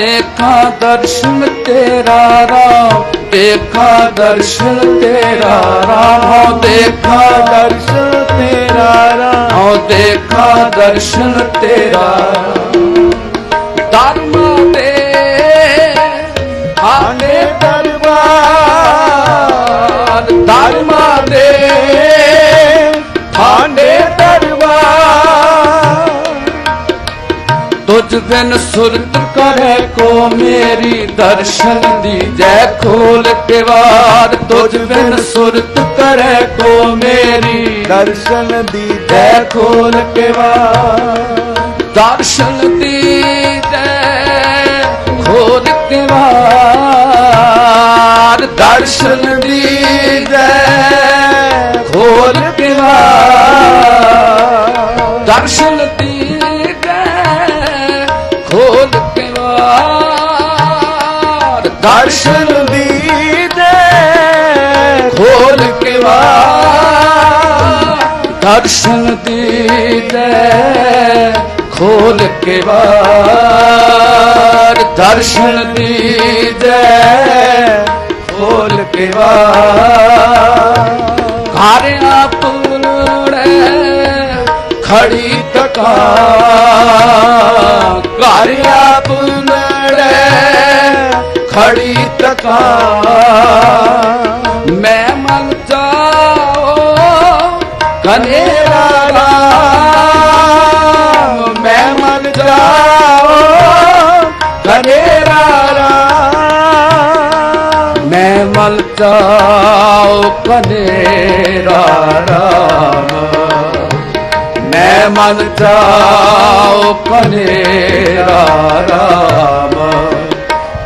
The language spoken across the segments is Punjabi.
ਦੇਖਾਂ ਦਰਸ਼ਨ ਤੇਰਾ ਰਾਮ ਦੇਖਾਂ ਦਰਸ਼ਨ ਤੇਰਾ ਰਾਮ ਹਉ ਦੇਖਾਂ ਦਰਸ਼ਨ ਤੇਰਾ ਰਾਮ ਹਉ ਦੇਖਾਂ ਦਰਸ਼ਨ ਤੇਰਾ ਬਿਨ ਸੁਰਤ ਕਰੇ ਕੋ ਮੇਰੀ ਦਰਸ਼ਨ ਦੀ ਜੈ ਖੋਲ ਕੇ ਵਾਰ। ਤੁਝ ਬਿਨ ਸੁਰਤ ਕਰੇ ਕੋ ਮੇਰੀ ਦਰਸ਼ਨ ਦੀ ਜੈ ਖੋਲ ਕੇ ਵਾਰ। ਦਰਸ਼ਨ ਦੀ ਜੈ ਖੋਲ ਕੇ ਵਾਰ। ਦਰਸ਼ਨ ਦੀ ਜੈ ਖੋਲ ਕੇ ਵਾਰ। ਦਰਸ਼ਨ ਦਰਸ਼ਨ ਦੀ ਦੇ ਖੋਲ ਕੇ ਵਾਰ ਦਰਸ਼ਨ ਦੀ ਜੈ ਖੋਲ ਕੇ ਵਾਰ ਦਰਸ਼ਨ ਦੀ ਜੈ ਖੋਲ ਕੇ ਵਾਰ ਘਰ ਆਪਣੜੇ ਖੜੀ ਤਕਾ। ਘਰ ਆਪਣੜੇ ਖੜੀ ਤਕਾ ਮੈਂ ਮਨ ਜਾਓ ਕਨੇਰਾ ਰਾਮ ਮੈਂ ਮਨ ਜਾਓ ਕਨੇਰਾ ਰਾਮ ਮੈਂ ਮਨ ਜਾਓ ਕਨੇਰਾ ਰਾਮ ਮੈਂ ਮਨ ਜਾਓ ਕਨੇਰਾ ਰਾਮ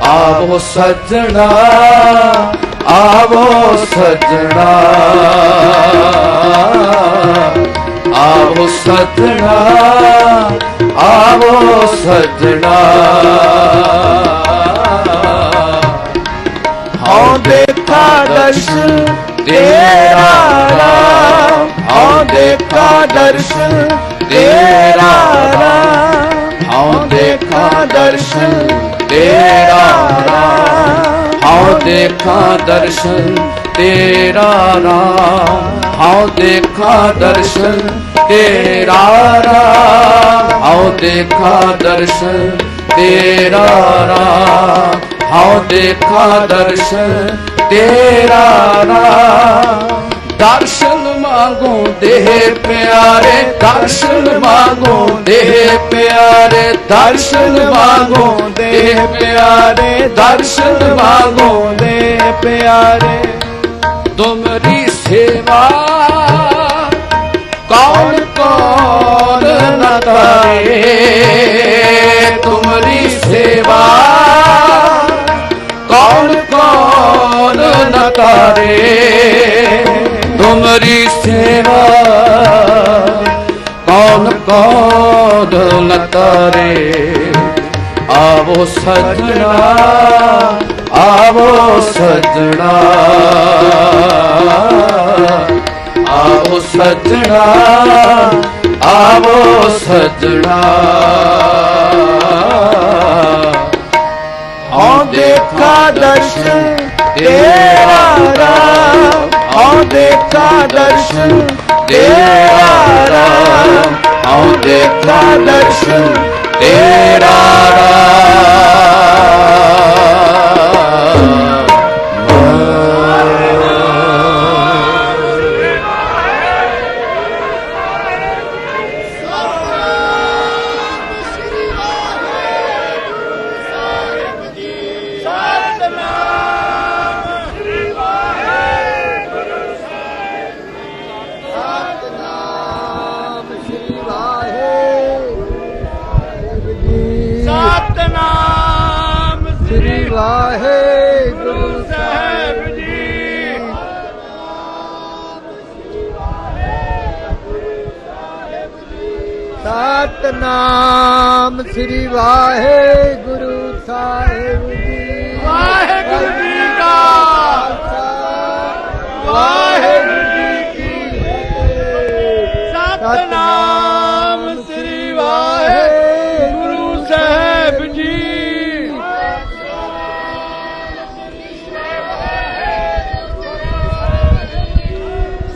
ਆਵੋ ਸੱਜਣਾ ਆਵੋ ਸੱਜਣਾ। ਆਵੋ ਸਜਣਾ ਆਵੋ ਸਜਣਾ। ਹਉ ਦੇਖਾ ਦਰਸ਼ਨ ਤੇਰਾ ਰਾਮ ਹਉ ਦੇਖਾ ਦਰਸ਼ਨ ਤੇਰਾ ਰਾਮ ਹਉ ਦੇਖਾਂ ਤੇਰਾ ਦੇਖਾਂ ਦਰਸ਼ਨ ਤੇਰਾ ਰਾਮ ਹਉ ਦੇਖਾਂ ਦਰਸ਼ਨ ਤੇਰਾ ਰਾਮ ਹਉ ਦੇਖਾਂ ਦਰਸ਼ਨ ਤੇਰਾ ਰਾਮ ਹਉ ਦੇਖਾਂ ਦਰਸ਼ਨ ਤੇਰਾ ਰਾਮ ਦਰਸ਼ਨ ਮੰਗੋ ਦੇਹ ਪਿਆਰੇ, ਦਰਸ਼ਨ ਮੰਗੋ ਦੇਹ ਪਿਆਰੇ, ਦਰਸ਼ਨ ਮੰਗੋ ਦੇਹ ਪਿਆਰੇ, ਦਰਸ਼ਨ ਮੰਗੋ ਦੇ ਪਿਆਰੇ। ਤੁਮਰੀ ਸੇਵਾ ਕੌਣ ਕੌਣ ਨ ਕਰੇ? ਤੁਮਰੀ ਸੇਵਾ ਸੇਵਾ। ਕੌਣ ਕੌਣ ਨ ਕਰੇ ਆਵੋ ਸਜਣਾ ਆਵੋ ਸਜਣਾ। ਆਵੋ ਸਜਣਾ ਆਵੋ ਸਜਣਾ। ਹਉ ਦੇਖਾ ਦਰਸ਼ਨ ਤੇਰਾ ਰਾਮ। ਆਉਂਦੇ ਦੇਖਾ ਦਰਸ਼ਨ ਤੇਰਾ ਰਾਮ। ਹਉ ਦੇਖਾ ਦਰਸ਼ਨ ਤੇਰਾ ਸਤਨਾਮ ਸਤਨਾਮ ਸ੍ਰੀ ਵਾਹਿਗੁਰੂ ਸਾਹਿਬ ਜੀ। ਵਾਹਿਗੁਰੂ ਜੀ ਕਾ ਵਾਹਿਗੁਰੂ